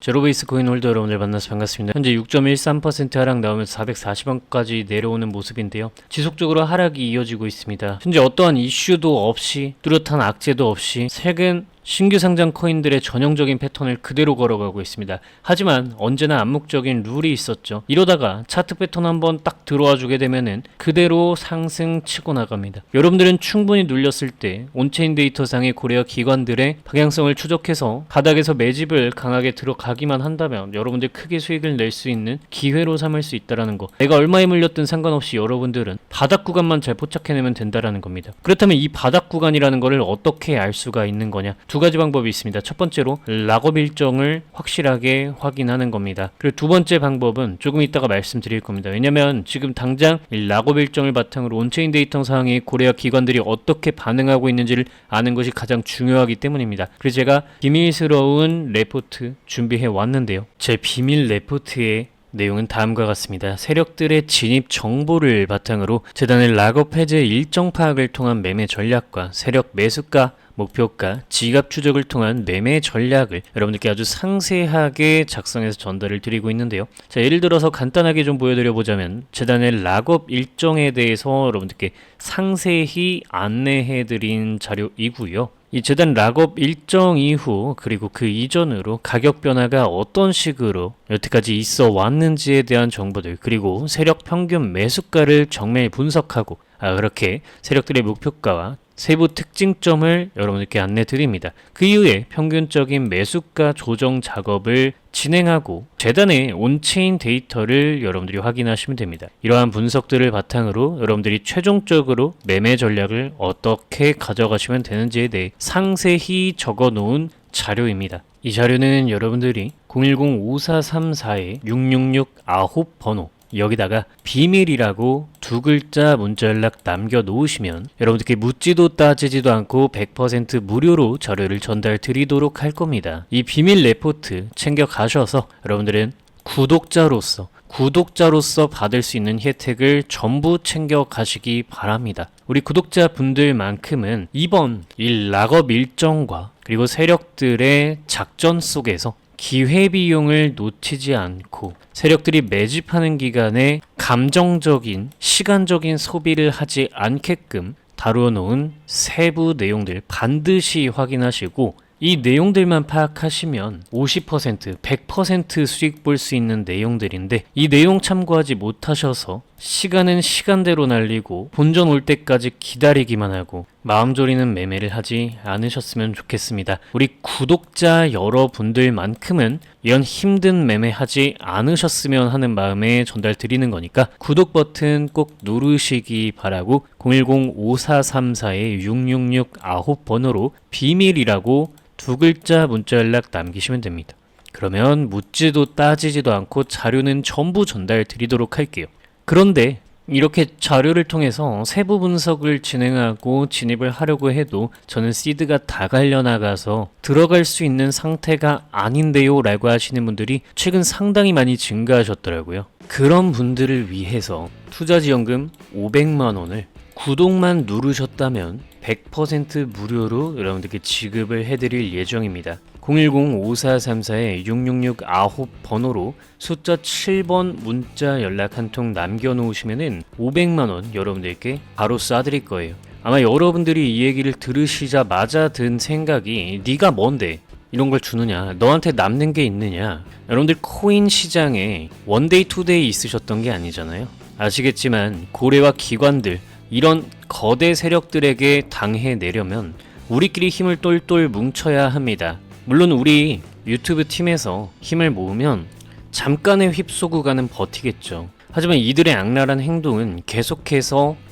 제로베이스 코인 홀더 여러분들 만나서 반갑습니다. 현재 6.13% 하락 나오면서 440원까지 내려오는 모습인데요. 지속적으로 하락이 이어지고 있습니다. 현재 어떠한 이슈도 없이 뚜렷한 악재도 없이 최근 신규 상장 코인들의 전형적인 패턴을 그대로 걸어가고 있습니다. 하지만 언제나 암묵적인 룰이 있었죠. 이러다가 차트 패턴 한번 딱 들어와 주게 되면은 그대로 상승 치고 나갑니다. 여러분들은 충분히 눌렸을 때 온체인 데이터상의 고래와 기관들의 방향성을 추적해서 바닥에서 매집을 강하게 들어가기만 한다면 여러분들 크게 수익을 낼 수 있는 기회로 삼을 수 있다라는 거. 내가 얼마에 물렸든 상관없이 여러분들은 바닥 구간만 잘 포착해내면 된다라는 겁니다. 그렇다면 이 바닥 구간이라는 거를 어떻게 알 수가 있는 거냐? 두 가지 방법이 있습니다. 첫 번째로 락업 일정을 확실하게 확인하는 겁니다. 그리고 두 번째 방법은 조금 이따가 말씀드릴 겁니다. 왜냐면 지금 당장 이 락업 일정을 바탕으로 온체인 데이터 상의 고래와 기관들이 어떻게 반응하고 있는지를 아는 것이 가장 중요하기 때문입니다. 그래서 제가 비밀스러운 레포트 준비해 왔는데요. 제 비밀 레포트에 내용은 다음과 같습니다. 세력들의 진입 정보를 바탕으로 재단의 락업 해제 일정 파악을 통한 매매 전략과 세력 매수가 목표가, 지갑 추적을 통한 매매 전략을 여러분들께 아주 상세하게 작성해서 전달을 드리고 있는데요. 자, 예를 들어서 간단하게 좀 보여드려 보자면 재단의 락업 일정에 대해서 여러분들께 상세히 안내해 드린 자료이고요. 이 재단 락업 일정 이후 그리고 그 이전으로 가격 변화가 어떤 식으로 여태까지 있어 왔는지에 대한 정보들 그리고 세력 평균 매수가를 정밀 분석하고 아, 그렇게 세력들의 목표가와 세부 특징점을 여러분들께 안내 드립니다. 그 이후에 평균적인 매수가 조정 작업을 진행하고 재단의 온체인 데이터를 여러분들이 확인하시면 됩니다. 이러한 분석들을 바탕으로 여러분들이 최종적으로 매매 전략을 어떻게 가져가시면 되는지에 대해 상세히 적어 놓은 자료입니다. 이 자료는 여러분들이 010-5434-666-9 번호 여기다가 비밀이라고 두 글자 문자 연락 남겨 놓으시면 여러분들께 묻지도 따지지도 않고 100% 무료로 자료를 전달 드리도록 할 겁니다. 이 비밀 레포트 챙겨 가셔서 여러분들은 구독자로서 구독자로서 받을 수 있는 혜택을 전부 챙겨 가시기 바랍니다. 우리 구독자 분들만큼은 이번 이 락업 일정과 그리고 세력들의 작전 속에서 기회비용을 놓치지 않고 세력들이 매집하는 기간에 감정적인 시간적인 소비를 하지 않게끔 다루어 놓은 세부 내용들 반드시 확인하시고 이 내용들만 파악하시면 50%, 100% 수익 볼 수 있는 내용들인데 이 내용 참고하지 못하셔서 시간은 시간대로 날리고 본전 올 때까지 기다리기만 하고 마음 졸이는 매매를 하지 않으셨으면 좋겠습니다. 우리 구독자 여러분들만큼은 이런 힘든 매매 하지 않으셨으면 하는 마음에 전달 드리는 거니까 구독 버튼 꼭 누르시기 바라고 010-5434-6669번호로 비밀이라고 두 글자 문자 연락 남기시면 됩니다. 그러면 묻지도 따지지도 않고 자료는 전부 전달 드리도록 할게요. 그런데 이렇게 자료를 통해서 세부 분석을 진행하고 진입을 하려고 해도 저는 시드가 다 갈려나가서 들어갈 수 있는 상태가 아닌데요 라고 하시는 분들이 최근 상당히 많이 증가하셨더라고요. 그런 분들을 위해서 투자지원금 500만원을 구독만 누르셨다면 100% 무료로 여러분들께 지급을 해드릴 예정입니다. 010-5434-6669 번호로 숫자 7번 문자 연락 한 통 남겨놓으시면은 500만원 여러분들께 바로 쏴드릴 거예요. 아마 여러분들이 이 얘기를 들으시자마자 든 생각이 네가 뭔데 이런 걸 주느냐 너한테 남는 게 있느냐 여러분들 코인 시장에 원데이 투데이 있으셨던 게 아니잖아요 아시겠지만 고래와 기관들 이런 거대 세력들에게 당해내려면 우리끼리 힘을 똘똘 뭉쳐야 합니다. 물론 우리 유튜브 팀에서 힘을 모으면 잠깐의 휩쏘구가는 버티겠죠. 하지만 이들의 악랄한 행동은 계속해서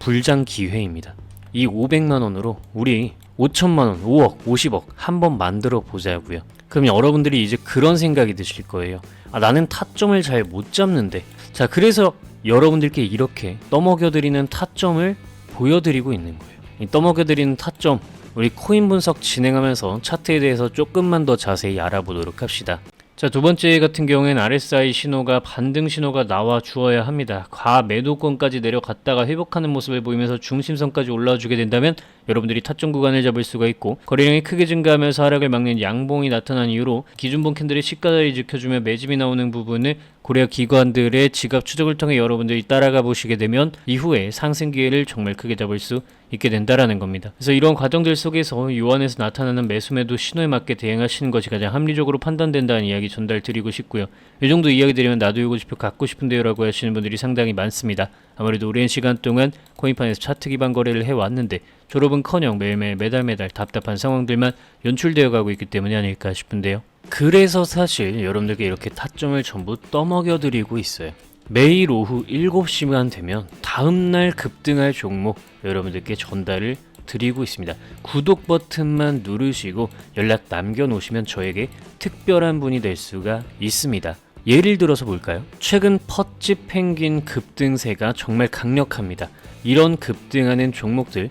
불장 기회입니다. 이 500만 원으로 우리 5천만 원, 5억, 50억 한번 만들어 보자고요. 그럼 여러분들이 이제 그런 생각이 드실 거예요. 아, 나는 타점을 잘 못 잡는데. 자, 그래서 여러분들께 이렇게 떠먹여드리는 타점을 보여드리고 있는 거예요. 이 떠먹여드리는 타점, 우리 코인 분석 진행하면서 차트에 대해서 조금만 더 자세히 알아보도록 합시다. 자, 두 번째 같은 경우에는 RSI 신호가 반등 신호가 나와 주어야 합니다. 과 매도권까지 내려갔다가 회복하는 모습을 보이면서 중심선까지 올라와 주게 된다면 여러분들이 타점 구간을 잡을 수가 있고 거래량이 크게 증가하면서 하락을 막는 양봉이 나타난 이후로 기준봉 캔들의 시가자리 지켜주며 매집이 나오는 부분을 고려 기관들의 지갑 추적을 통해 여러분들이 따라가 보시게 되면 이후에 상승 기회를 정말 크게 잡을 수 있게 된다라는 겁니다. 그래서 이런 과정들 속에서 유언에서 나타나는 매수매도 신호에 맞게 대응하시는 것이 가장 합리적으로 판단된다는 이야기 전달 드리고 싶고요. 이 정도 이야기 드리면 나도 이거 싶어 갖고 싶은데요라고 하시는 분들이 상당히 많습니다. 아무래도 오랜 시간 동안 코인판에서 차트 기반 거래를 해왔는데 졸업은커녕 매일매일 매달 매달 답답한 상황들만 연출되어 가고 있기 때문이 아닐까 싶은데요. 그래서 사실 여러분들께 이렇게 타점을 전부 떠먹여 드리고 있어요. 매일 오후 7시만 되면 다음날 급등할 종목 여러분들께 전달을 드리고 있습니다. 구독 버튼만 누르시고 연락 남겨놓으시면 저에게 특별한 분이 될 수가 있습니다. 예를 들어서 볼까요? 최근 퍼치 펭귄 급등세가 정말 강력합니다. 이런 급등하는 종목들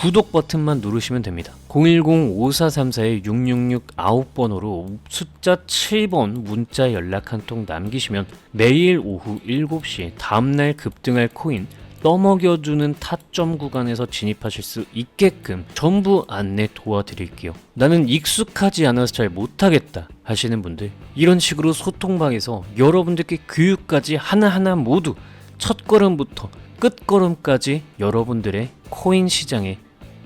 구독 버튼만 누르시면 됩니다. 010-5434-6669 9번으로 숫자 7번 문자 연락 한 통 남기시면 매일 오후 7시에 다음날 급등할 코인 떠먹여주는 타점 구간에서 진입하실 수 있게끔 전부 안내 도와드릴게요. 나는 익숙하지 않아서 잘 못하겠다 하시는 분들 이런 식으로 소통방에서 여러분들께 교육까지 하나하나 모두 첫 걸음부터 끝 걸음까지 여러분들의 코인 시장에